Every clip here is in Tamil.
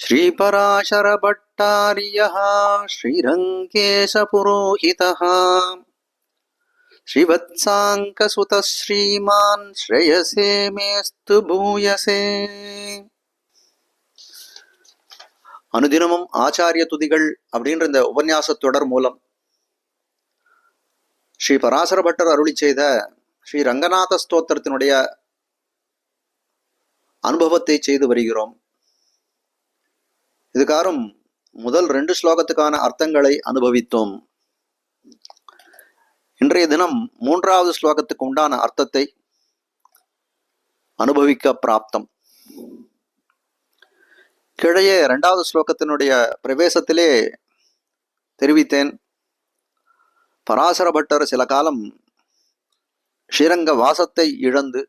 श्रीपराशरभट्टार्यः श्रीरङ्गेशपुरोहितः श्रीवत्साङ्कसुतः श्रीमान् श्रेयसे मेस्तु भूयसे அனுதினமும் ஆச்சாரிய துதிகள் அப்படின்ற இந்த உபன்யாச தொடர் மூலம் ஸ்ரீ பராசர பட்டர் அருளி செய்த ஸ்ரீ ரங்கநாத ஸ்தோத்திரத்தினுடைய அனுபவத்தை செய்து வருகிறோம் இதுகாரும் முதல் ரெண்டு ஸ்லோகத்துக்கான அர்த்தங்களை அனுபவித்தோம். இன்றைய தினம் மூன்றாவது ஸ்லோகத்துக்கு உண்டான அர்த்தத்தை அனுபவிக்க பிராப்தம். கிழையே இரண்டாவது ஸ்லோகத்தினுடைய பிரவேசத்திலே தெரிவித்தேன். பராசர பட்டர் சில காலம் ஸ்ரீரங்க வாசத்தை இழந்து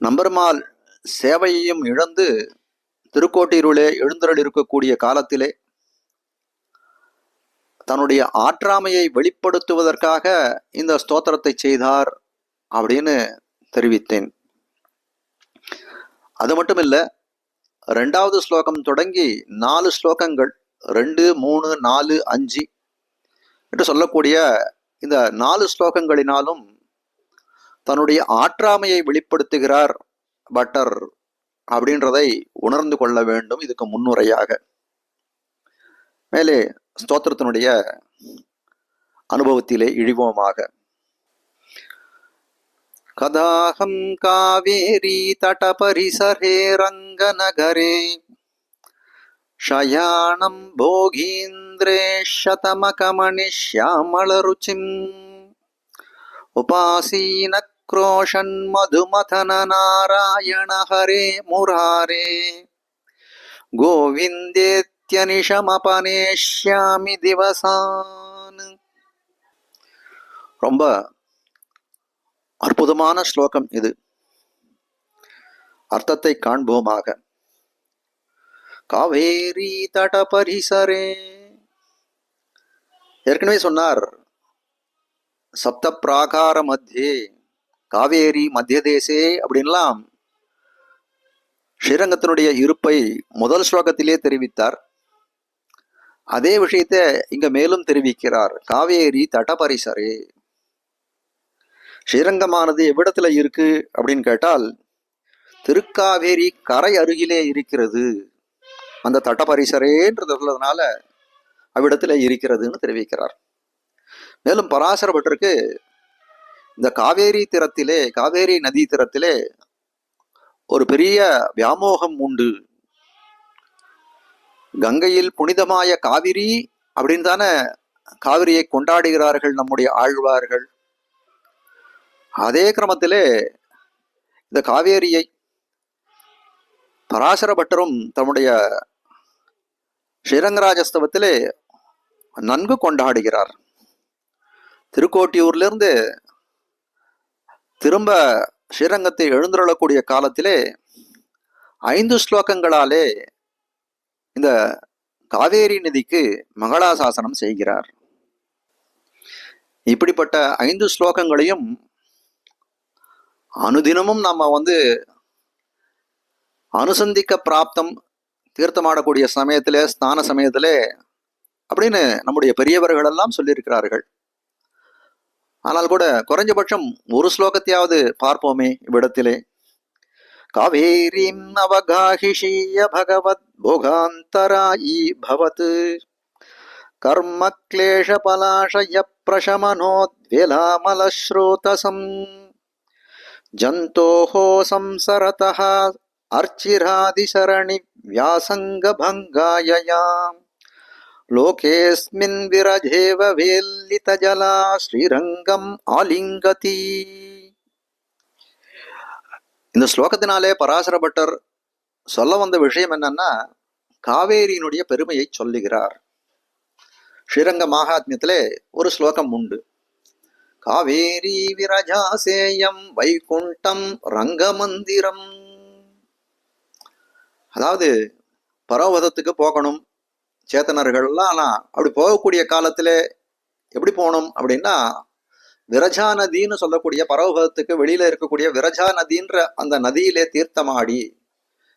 நம்பருமால் சேவையையும் இழந்து திருக்கோட்டிருளே எழுந்தருள் இருக்கக்கூடிய காலத்திலே தன்னுடைய ஆற்றாமையை வெளிப்படுத்துவதற்காக இந்த ஸ்தோத்திரத்தை செய்தார் அப்படின்னு தெரிவித்தேன். அது மட்டும் இல்லை ரெண்டாவது ஸ்லோகம் தொடங்கி நாலு ஸ்லோகங்கள் ரெண்டு மூணு நாலு அஞ்சு என்று சொல்லக்கூடிய இந்த நாலு ஸ்லோகங்களினாலும் தன்னுடைய ஆற்றாமையை வெளிப்படுத்துகிறார் பட்டர் அப்படின்றதை உணர்ந்து கொள்ள வேண்டும் இதுக்கு முன்னுரையாக மேலே ஸ்தோத்திரத்தினுடைய அனுபவத்திலே இழிவோமாக कदाहं कावेरीतटपरिसरे रङ्गनगरे शयानं भोगीन्द्रे शतमकमणिश्यामलरुचिम् उपासीनक्रोशन्मधुमथननारायण हरे मुरारे கோவிந்தேத்யனிஷமபனேஷ்யாமி திவசான் ரொம்ப அற்புதமான ஸ்லோகம் இது அர்த்தத்தை காண்போமாக காவேரி தட பரிசரே ஏற்கனவே சொன்னார் சப்த பிராகார மத்தியே காவேரி மத்திய தேசே அப்படின்லாம் ஸ்ரீரங்கத்தினுடைய இருப்பை முதல் ஸ்லோகத்திலே தெரிவித்தார். அதே விஷயத்தை இங்க மேலும் தெரிவிக்கிறார். காவேரி தடபரிசரே. ஸ்ரீரங்கமானது எவ்விடத்துல இருக்கு அப்படின்னு கேட்டால் திருக்காவேரி கரை அருகிலே இருக்கிறது. அந்த தட்ட உள்ளதுனால சொல்றதுனால அவ்விடத்துல இருக்கிறதுன்னு தெரிவிக்கிறார். மேலும் பராசர பட்டருக்கு இந்த காவேரி திறத்திலே காவேரி நதி திறத்திலே ஒரு பெரிய வியாமோகம் உண்டு. கங்கையில் புனிதமாய காவிரி அப்படின்னு தானே காவிரியை கொண்டாடுகிறார்கள் நம்முடைய ஆழ்வார்கள். அதே கிரமத்திலே இந்த காவேரியை பராசர பட்டரும் தம்முடைய ஸ்ரீரங்கராஜஸ்தவத்திலே நன்கு கொண்டாடுகிறார். திருக்கோட்டியூர்லேருந்து திரும்ப ஸ்ரீரங்கத்தை எழுந்துள்ளக்கூடிய காலத்திலே ஐந்து ஸ்லோகங்களாலே இந்த காவேரி நதிக்கு மகளாசாசனம் செய்கிறார். இப்படிப்பட்ட ஐந்து ஸ்லோகங்களையும் அனுதினமும் நம்ம வந்து அனுசந்திக்க பிராப்தம் தீர்த்தமாடக்கூடிய சமயத்திலே ஸ்நான சமயத்திலே அப்படின்னு நம்முடைய பெரியவர்களெல்லாம் சொல்லியிருக்கிறார்கள். ஆனால் கூட குறைஞ்சபட்சம் ஒரு ஸ்லோகத்தையாவது பார்ப்போமே இவ்விடத்திலே. காவேரீம் அவகாஹிஷீய பகவத் புகாந்தராயி பவத். கர்ம கிளேஷ பலாஷய பிரசமனோத்விலாமலஸ்ரோதசம் ஜந்தோஹோ சம்சரதா அர்ச்சிராதிசரணி வியாசங்க பங்காயயாம் लोकेऽस्मिन् विरजेव वेल्लितजला ஸ்ரீரங்கம் ஆலிங்கதி இந்த ஸ்லோகத்தினாலே பராசர பட்டர் சொல்ல வந்த விஷயம் என்னன்னா காவேரியினுடைய பெருமையை சொல்லுகிறார் ஸ்ரீரங்க மகாத்மியத்திலே ஒரு ஸ்லோகம் உண்டு காவேரி விரஜாசேயம் வைகுண்டம் ரங்கமந்திரம் அதாவது பரவதத்துக்கு போகணும் சேத்தனர்கள்லாம் ஆனால் அப்படி போகக்கூடிய காலத்தில் எப்படி போகணும் அப்படின்னா விரஜா நதின்னு சொல்லக்கூடிய பரவபதத்துக்கு வெளியில இருக்கக்கூடிய விரஜா நதின்ற அந்த நதியிலே தீர்த்தமாடி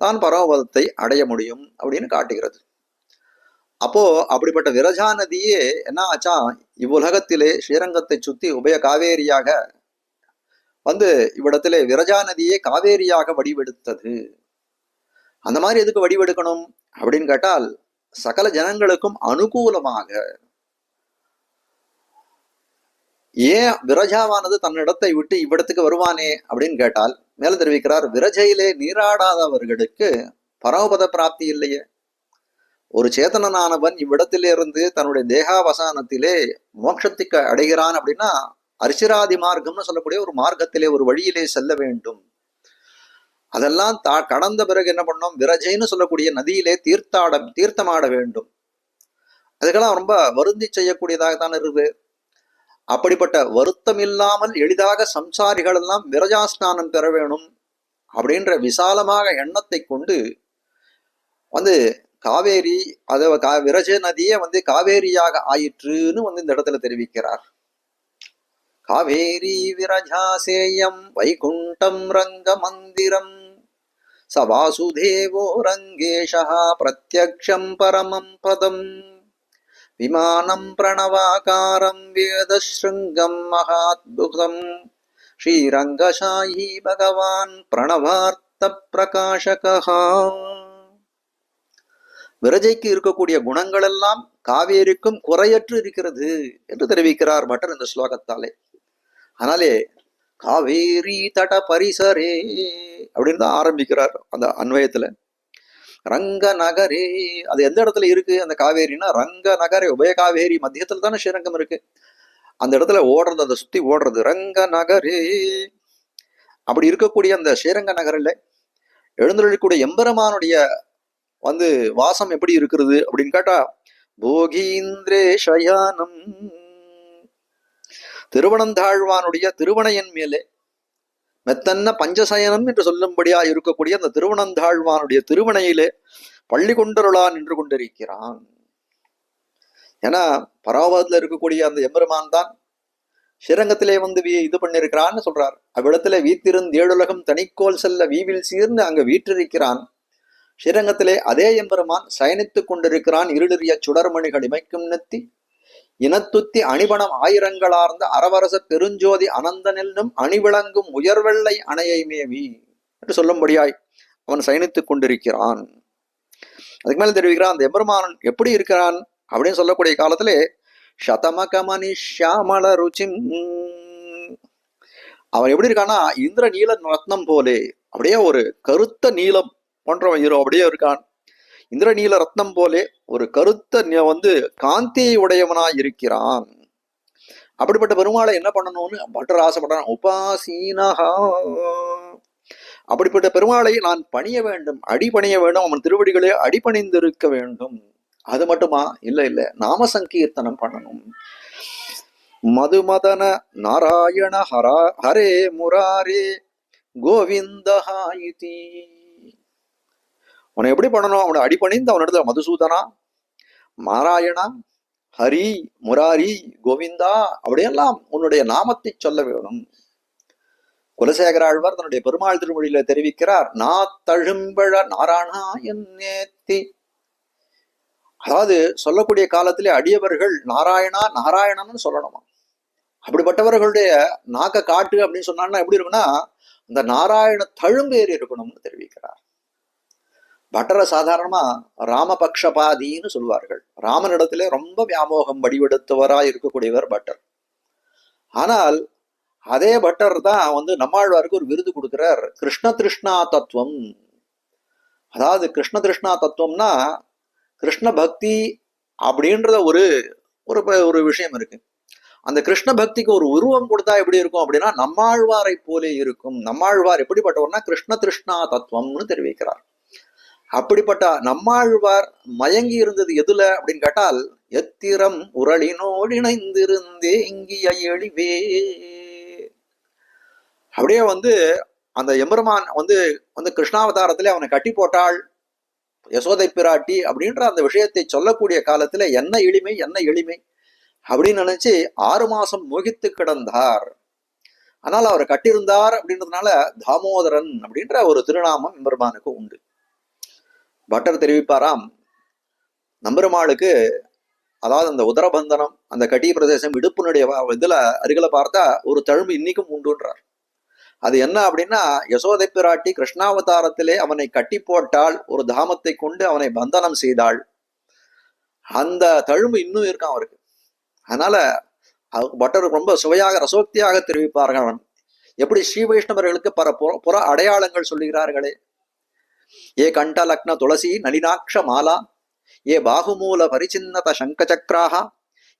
தான் பரமபதத்தை அடைய முடியும் அப்படின்னு காட்டுகிறது. அப்போ அப்படிப்பட்ட விரஜா நதியே என்ன ஆச்சா இவ்வுலகத்திலே ஸ்ரீரங்கத்தை சுத்தி உபய காவேரியாக வந்து இவ்விடத்திலே விரஜா நதியே காவேரியாக வடிவெடுத்தது. அந்த மாதிரி எதுக்கு வடிவெடுக்கணும் அப்படின்னு கேட்டால் சகல ஜனங்களுக்கும் அனுகூலமாக. ஏன் விரஜாவானது தன்னிடத்தை விட்டு இவ்விடத்துக்கு வருவானே அப்படின்னு கேட்டால் மேல தெரிவிக்கிறார் விரஜையிலே நீராடாதவர்களுக்கு பரமபத பிராப்தி இல்லையே. ஒரு சேதனனானவன் இவ்விடத்திலிருந்து தன்னுடைய தேகாவசானத்திலே மோட்சத்துக்கு அடைகிறான் அப்படின்னா அரிசிராதி மார்க்கம்னு சொல்லக்கூடிய ஒரு மார்க்கத்திலே ஒரு வழியிலே செல்ல வேண்டும். அதெல்லாம் தா கடந்த பிறகு என்ன பண்ணோம்? விரஜைன்னு சொல்லக்கூடிய நதியிலே தீர்த்தாட தீர்த்தமாட வேண்டும். அதுக்கெல்லாம் ரொம்ப வருந்தி செய்யக்கூடியதாக தான் இருக்குது அப்படிப்பட்ட வருத்தம் இல்லாமல் எளிதாக சம்சாரிகள் எல்லாம் விரஜாஸ்நானம் பெற வேணும் அப்படின்ற விசாலமாக எண்ணத்தை கொண்டு வந்து காவேரி அதை கா விரஜ நதியே வந்து காவேரியாக ஆயிற்றுன்னு வந்து இந்த இடத்துல தெரிவிக்கிறார். காவேரி விரஜாசேயம் வைகுண்டம் ரங்க மந்திரம் ச வாசுதேவோ ரங்கேஷா பிரத்யக்ஷம் பரமம் பதம் விமானம் பிரணவாகாரம் வேதஸ்ருங்கம் மகாத்புதம் ஸ்ரீரங்கசாயி பகவான் பிரணவார்த்த பிரகாசகா விரஜைக்கு இருக்கக்கூடிய குணங்கள் எல்லாம் காவேரிக்கும் குறையற்று இருக்கிறது என்று தெரிவிக்கிறார் பட்டர் இந்த ஸ்லோகத்தாலே. ஆனாலே காவேரி தட பரிசரே அப்படின்னு தான் ஆரம்பிக்கிறார் அந்த அன்வயத்துல ரங்க நகரே அது எந்த இடத்துல இருக்கு? அந்த காவேரினா ரங்க நகரே உபய காவேரி மத்தியத்துல தானே ஸ்ரீரங்கம் இருக்கு. அந்த இடத்துல ஓடுறது அதை சுத்தி ஓடுறது. ரங்க நகரே அப்படி இருக்கக்கூடிய அந்த ஸ்ரீரங்க நகரில் எழுந்தருளக்கூடிய எம்பெருமானுடைய வந்து வாசம் எப்படி இருக்கிறது அப்படின்னு கேட்டா போகீந்திரே சயானம் திருவனந்தாழ்வானுடைய திருவணையன் மேலே மெத்தன்ன பஞ்சசயனம் என்று சொல்லும்படியா இருக்கக்கூடிய அந்த திருவனந்தாழ்வானுடைய திருவணையிலே பள்ளி கொண்டருளான் நின்று கொண்டிருக்கிறான். ஏன்னா பராவதத்துல இருக்கக்கூடிய அந்த எம்பெருமான் தான் ஸ்ரீரங்கத்திலே வந்து வீ இது பண்ணிருக்கிறான்னு சொல்றார். அவ்விடத்திலே வீத்திருந்தேழுலகம் தனிக்கோல் செல்ல வீவில் சீர்ந்து அங்க வீற்றிருக்கிறான். ஸ்ரீரங்கத்திலே அதே எம்பெருமான் சயனித்துக் கொண்டிருக்கிறான். இருளிறிய சுடர்மணிகள் இமைக்கும் நெத்தி இனத்துத்தி அணிபணம் ஆயிரங்களார்ந்த அரவரச பெருஞ்சோதி அனந்த அணிவிளங்கும் உயர்வெள்ளை அணையை மேவி என்று சொல்லும்படியாய் அவன் சயனித்துக் கொண்டிருக்கிறான். அதுக்கு மேல தெரிவிக்கிறான் அந்த எம்பெருமானன் எப்படி இருக்கிறான்? அப்படின்னு சொல்லக்கூடிய காலத்திலே சதமகமணி ஷியாமல ருச்சிம். அவன் எப்படி இருக்கான்னா இந்திர நீல ரத்னம் போலே அப்படியே ஒரு கருத்த நீலம் போன்றவன் இரு அப்படியே இருக்கான். இந்திரநீல ரத்னம் போலே ஒரு கருத்த வந்து காந்தியை உடையவனா இருக்கிறான். அப்படிப்பட்ட பெருமாளை என்ன பண்ணணும்னு பட்டர் ஆசைப்படுறான் உபாசீனஹா. அப்படிப்பட்ட பெருமாளை நான் பணிய வேண்டும் அடிபணிய வேண்டும் அவன் திருவடிகளே அடிபணிந்திருக்க வேண்டும். அது மட்டுமா? இல்ல இல்ல. நாம சங்கீர்த்தனம் பண்ணணும். மதுமதன நாராயண ஹரா ஹரே முராரே கோவிந்தஹாயிதீ அவனை எப்படி பண்ணணும்? அவனை அடிபணிந்து அவனிடத்துல மதுசூதனா? நாராயணா ஹரி முராரி கோவிந்தா அப்படியெல்லாம் உன்னுடைய நாமத்தை சொல்ல வேணும். குலசேகர ஆழ்வார் தன்னுடைய பெருமாள் திருமொழியில தெரிவிக்கிறார் நா தழும்பழ நாராயணா என்னேத்தி அதாவது சொல்லக்கூடிய காலத்திலே அடியவர்கள் நாராயணா நாராயணன்னு சொல்லணுமா? அப்படிப்பட்டவர்களுடைய நாக்க காட்டு அப்படின்னு சொன்னான்னா எப்படி இருக்குன்னா அந்த நாராயண தழும்பேறி இருக்கணும்னு தெரிவிக்கிறார். பட்டரை சாதாரணமா ராமபக்ஷபாதின்னு சொல்வார்கள் ராமனிடத்திலே ரொம்ப வியாமோகம் வடிவெடுத்தவராய் இருக்கக்கூடியவர் பட்டர். ஆனால் அதே பட்டர் தான் வந்து நம்மாழ்வாருக்கு ஒரு விருது கொடுக்கிறார். கிருஷ்ண திருஷ்ணா தத்துவம். அதாவது கிருஷ்ண திருஷ்ணா தத்துவம்னா கிருஷ்ண பக்தி அப்படின்றத ஒரு ஒரு ஒரு விஷயம் இருக்கு. அந்த கிருஷ்ண பக்திக்கு ஒரு உருவம் கொடுத்தா எப்படி இருக்கும் அப்படின்னா நம்மாழ்வாரை போலே இருக்கும். நம்மாழ்வார் எப்படிப்பட்டவர்னா கிருஷ்ண திருஷ்ணா தத்துவம்னு தெரிவிக்கிறார். அப்படிப்பட்ட நம்மாழ்வார் மயங்கி இருந்தது எதுல அப்படின்னு கேட்டால் எத்திரம் உரளினோடு இணைந்திருந்தே இங்கிய எழிவே. அப்படியே வந்து அந்த எம்பெருமான் வந்து வந்து கிருஷ்ணாவதாரத்திலே அவனை கட்டி போட்டாள். யசோதை பிராட்டி அப்படின்ற அந்த விஷயத்தை சொல்லக்கூடிய காலத்துல என்ன எளிமை என்ன எளிமை அப்படின்னு நினைச்சு ஆறு மாசம் முகித்து கிடந்தார். ஆனால் அவர் கட்டியிருந்தார் அப்படின்றதுனால தாமோதரன் அப்படின்ற ஒரு திருநாமம் எம்பெருமானுக்கு உண்டு. பட்டர் தெரிவிப்பாராம். நம்பெருமாளுக்கு அதாவது அந்த உதரபந்தனம் அந்த கட்டி பிரதேசம் இடுப்பினுடைய இதில் இதுல அருகில பார்த்தா ஒரு தழும்பு இன்னைக்கும் உண்டுன்றார். அது என்ன அப்படின்னா யசோதை பிராட்டி கிருஷ்ணாவதாரத்திலே அவனை கட்டி போட்டால் ஒரு தாமத்தை கொண்டு அவனை பந்தனம் செய்தாள். அந்த தழும்பு இன்னும் இருக்கான் அவருக்கு. அதனால அவ- பட்டர் ரொம்ப சுவையாக ரசோக்தியாக தெரிவிப்பார்கள். அவன் எப்படி ஸ்ரீ வைஷ்ணவர்களுக்கு பல புற புற அடையாளங்கள் சொல்லுகிறார்களே. ஏ கண்ட லக்ன துளசி நளினாட்ச மாலா ஏ பாகுமூல பரிச்சின்னத சங்கச்சக்ராக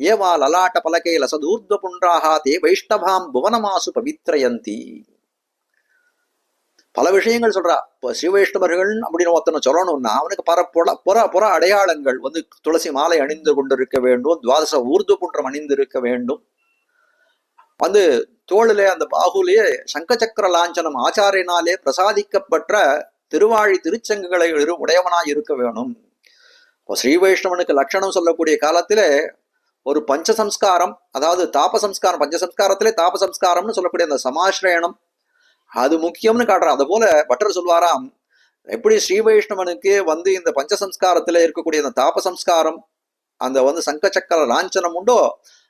ஏ வா லலாட்ட பலகே லசதூர்த புன்றாக தே வைஷ்ணவாம் புவனமாசு பவித்ரயந்தி. பல விஷயங்கள் சொல்றா. இப்போ ஸ்ரீ வைஷ்ணவர்கள் அப்படின்னு ஒருத்தனை சொல்லணும்னா அவனுக்கு பர புற புற புற அடையாளங்கள் வந்து துளசி மாலை அணிந்து கொண்டிருக்க வேண்டும் துவாதச ஊர்து குன்றம் அணிந்திருக்க வேண்டும். வந்து தோளிலே அந்த பாகுலே சங்கச்சக்கர லாஞ்சனம் ஆச்சாரியனாலே பிரசாதிக்கப்பட்ட திருவாழி திருச்சங்குகளை உடையவனாய் இருக்க வேணும். இப்போ ஸ்ரீ வைஷ்ணவனுக்கு லட்சணம் சொல்லக்கூடிய காலத்திலே ஒரு பஞ்ச சம்ஸ்காரம் அதாவது தாப சம்ஸ்காரம் பஞ்ச சம்ஸ்காரத்திலே தாப சம்ஸ்காரம்னு சொல்லக்கூடிய அந்த சமாசிரயணம் அது முக்கியம்னு காட்டுறான். அது போல பட்டர் சொல்வாராம் எப்படி ஸ்ரீ வைஷ்ணவனுக்கு வந்து இந்த பஞ்ச சம்ஸ்காரத்துல இருக்கக்கூடிய அந்த தாப சம்ஸ்காரம் அந்த வந்து சங்கச்சக்கர லாஞ்சனம் உண்டோ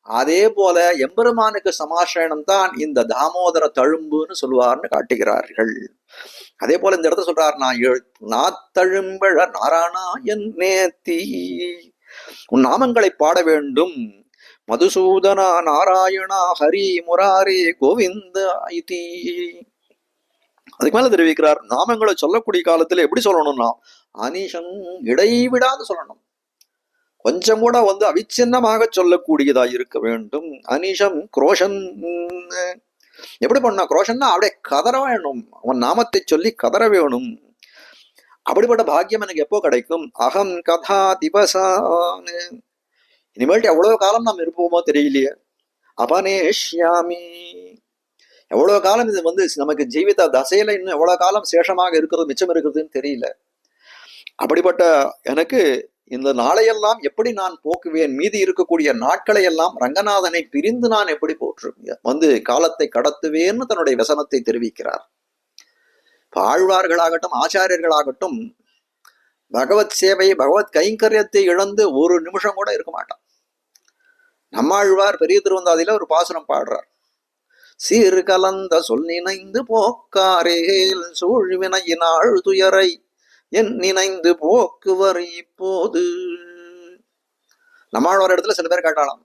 அதே போல எம்பெருமானுக்கு சமாசயனம் தான் இந்த தாமோதர தழும்புன்னு சொல்லுவார்னு காட்டுகிறார்கள். அதே போல இந்த இடத்த சொல்றார் நான் எழு- நாத்தழும்பழ நாராயணா என் நேத்தி. உன் நாமங்களை பாட வேண்டும். மதுசூதனா நாராயணா ஹரி முராரி கோவிந்த ஐதி. அதுக்கு மேல தெரிவிக்கிறார் நாமங்களை சொல்லக்கூடிய காலத்துல எப்படி சொல்லணும்னா அனிஷம் இடைவிடாது சொல்லணும். கொஞ்சம் கூட வந்து அவிச்சின்னமாக சொல்லக்கூடியதாக இருக்க வேண்டும். அனிஷம் குரோஷன். எப்படி பண்ணா? குரோஷன்னா அப்படியே கதற வேணும். அவன் நாமத்தை சொல்லி கதற வேணும். அப்படிப்பட்ட பாக்கியம் எனக்கு எப்போ கிடைக்கும்? அகம் கதா திவசான் இனிமேல்ட்டு எவ்வளவு காலம் நாம் இருப்போமோ தெரியலையே. அபனேஷ்யாமி எவ்வளவு காலம் இது வந்து நமக்கு ஜீவித தசையில இன்னும் எவ்வளவு காலம் சேஷமாக இருக்கிறது மிச்சம் இருக்கிறதுன்னு தெரியல. அப்படிப்பட்ட எனக்கு இந்த நாளையெல்லாம் எப்படி நான் போக்குவேன்? மீதி இருக்கக்கூடிய நாட்களை எல்லாம் ரங்கநாதனை பிரிந்து நான் எப்படி போற்றுவேன் வந்து காலத்தை கடத்துவேன்னு தன்னுடைய வசனத்தை தெரிவிக்கிறார். ஆழ்வார்களாகட்டும் ஆச்சாரியர்களாகட்டும் பகவத் சேவை பகவத் கைங்கரியத்தை இழந்து ஒரு நிமிஷம் கூட இருக்க மாட்டான். நம்மாழ்வார் பெரிய திருவந்தாதியில ஒரு பாசுரம் பாடுறார். சீர் கலந்த சொல் நினைந்து போக்காரேல் சூழ்வினையினாள் துயரை என் நினைந்து போக்குவர் இப்போது. நம்மளோட இடத்துல சில பேர் கேட்டாலாம்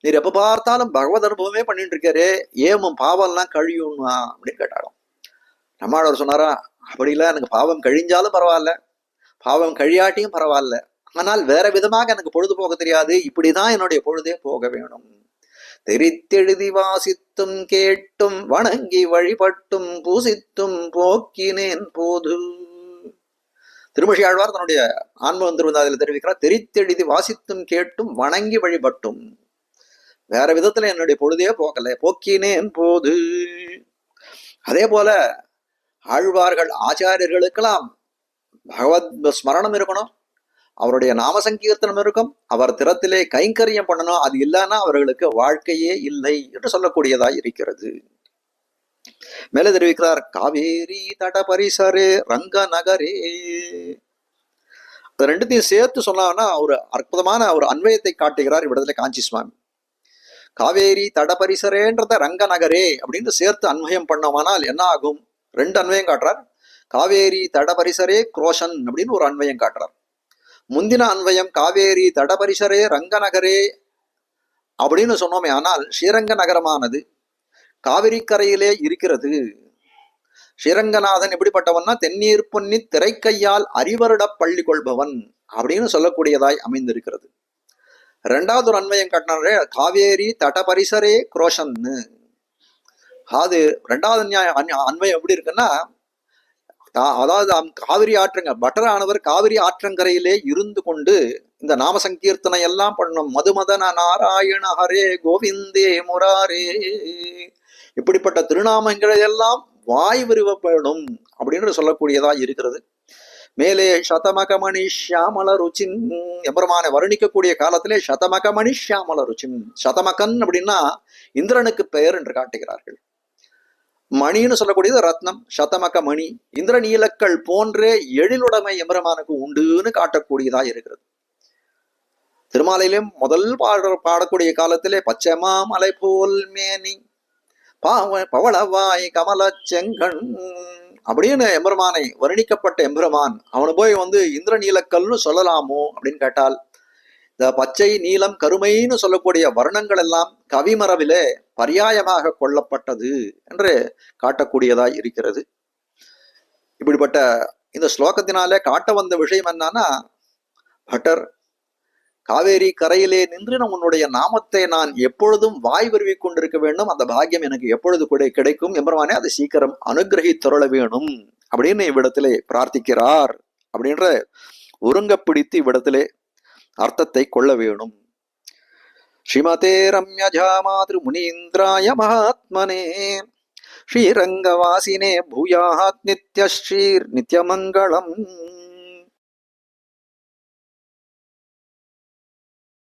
நீர் எப்ப பார்த்தாலும் பகவத் அனுபவமே பண்ணிட்டு இருக்காரு ஏமும் பாவம்லாம் கழியுமா அப்படின்னு கேட்டாலும். நம்மளோட சொன்னாரா அப்படிலாம் எனக்கு பாவம் கழிஞ்சாலும் பரவாயில்ல பாவம் கழியாட்டியும் பரவாயில்ல. ஆனால் வேற விதமாக எனக்கு பொழுது போக தெரியாது இப்படிதான் என்னுடைய பொழுதே போக வேணும். தெரித்தெழுதி வாசித்தும் கேட்டும் வணங்கி வழிபட்டும் பூசித்தும் போக்கினேன் போது. திருமஷி ஆழ்வார் தன்னுடைய ஆன்ம திருவந்தாதில் தெரிவிக்கிறார் தெரித்தெழுதி வாசித்தும் கேட்டும் வணங்கி வழிபட்டும். வேற விதத்துல என்னுடைய பொழுதே போக்கல போக்கினேன் போது. அதே போல ஆழ்வார்கள் ஆச்சாரியர்களுக்கெல்லாம் பகவத் ஸ்மரணம் இருக்கணும் அவருடைய நாம சங்கீர்த்தனம் இருக்கும் அவர் திறத்திலே கைங்கரியம் பண்ணணும் அது இல்லைன்னா அவர்களுக்கு வாழ்க்கையே இல்லை என்று சொல்லக்கூடியதாய் இருக்கிறது. மேலே தெரிவிக்கிறார் காவேரி தட பரிசரே ரங்க நகரே அது ரெண்டுத்தையும் சேர்த்து சொன்னான்னா ஒரு அற்புதமான ஒரு அன்வயத்தை காட்டுகிறார் இவ்விடத்துல காஞ்சி சுவாமி. காவேரி தட பரிசரேன்றத ரங்க நகரே அப்படின்னு சேர்த்து அன்வயம் பண்ணோமானால் என்ன ஆகும்? ரெண்டு அன்வயம் காட்டுறார். காவேரி தட பரிசரே குரோஷன் அப்படின்னு ஒரு அன்வயம் காட்டுறார். முந்தின அன்வயம் காவேரி தட பரிசரே ரங்கநகரே அப்படின்னு சொன்னோமே ஆனால் ஸ்ரீரங்க நகரமானது காவிரி கரையிலே இருக்கிறது. ஸ்ரீரங்கநாதன் எப்படிப்பட்டவன்னா தென்னீர் பொன்னி திரைக்கையால் அறிவருட பள்ளி கொள்பவன் அப்படின்னு சொல்லக்கூடியதாய் அமைந்திருக்கிறது. ரெண்டாவது ஒரு அன்வயம் கட்டினரே காவேரி தட பரிசரே குரோஷன்னு அது ரெண்டாவது நியாய- அன்ய- அன்வயம் எப்படி இருக்குன்னா அதாவது அம்- காவிரி ஆற்றங்க பட்டரானவர் காவிரி ஆற்றங்கரையிலே இருந்து கொண்டு இந்த நாம சங்கீர்த்தனை எல்லாம் பண்ணும். மதுமதன நாராயண ஹரே கோவிந்தே முராரே இப்படிப்பட்ட திருநாமங்களை எல்லாம் வாய் விரிவப்படும் அப்படின்னு சொல்லக்கூடியதா இருக்கிறது. மேலே சதமகமணி ஷியாமல ருச்சின் எம்பெருமானை வர்ணிக்கக்கூடிய காலத்திலே சதமகமணி ஷியாமல ருச்சின் சதமகன் அப்படின்னா இந்திரனுக்கு பெயர் என்று காட்டுகிறார்கள். மணின்னு சொல்லக்கூடியது ரத்னம் சதமக மணி இந்திரநீலக்கள் போன்றே எழிலுடைமை எம்பெருமானுக்கு உண்டுன்னு காட்டக்கூடியதா இருக்கிறது. திருமாலையிலும் முதல் பாட பாடக்கூடிய காலத்திலே பச்சைமா மலை போல் மேனி பாவ பவளவாய் கமல செங்கண். அப்படின்னு எம்பெருமானை வர்ணிக்கப்பட்ட எம்பெருமான் அவனை போய் வந்து இந்திர நீலக்கல்னு சொல்லலாமோ அப்படின்னு கேட்டால் இந்த பச்சை நீலம் கருமைன்னு சொல்லக்கூடிய வர்ணங்கள் எல்லாம் கவிமரபிலே பரியாயமாக கொள்ளப்பட்டது என்று காட்டக்கூடியதாய் இருக்கிறது. இப்படிப்பட்ட இந்த ஸ்லோகத்தினாலே காட்ட வந்த விஷயம் என்னன்னா பட்டர் காவேரி கரையிலே நின்று நம் உன்னுடைய நாமத்தை நான் எப்பொழுதும் வாய் வருவி கொண்டிருக்க வேண்டும். அந்த பாக்கியம் எனக்கு எப்பொழுது கூட கிடைக்கும். எம்பெருமானே அதை சீக்கிரம் அனுகிரகித்தொருள வேணும். அப்படின்னு இவ்விடத்திலே பிரார்த்திக்கிறார். அப்படின்ற ஒருங்க பிடித்து இவ்விடத்திலே அர்த்தத்தை கொள்ள வேணும். ஸ்ரீமதே ரம்யஜா மாதிரி முனீந்திராய மகாத்மனே. ஸ்ரீரங்கவாசினே பூயாத் நித்யஸ்ரீர் நித்யமங்கலம்.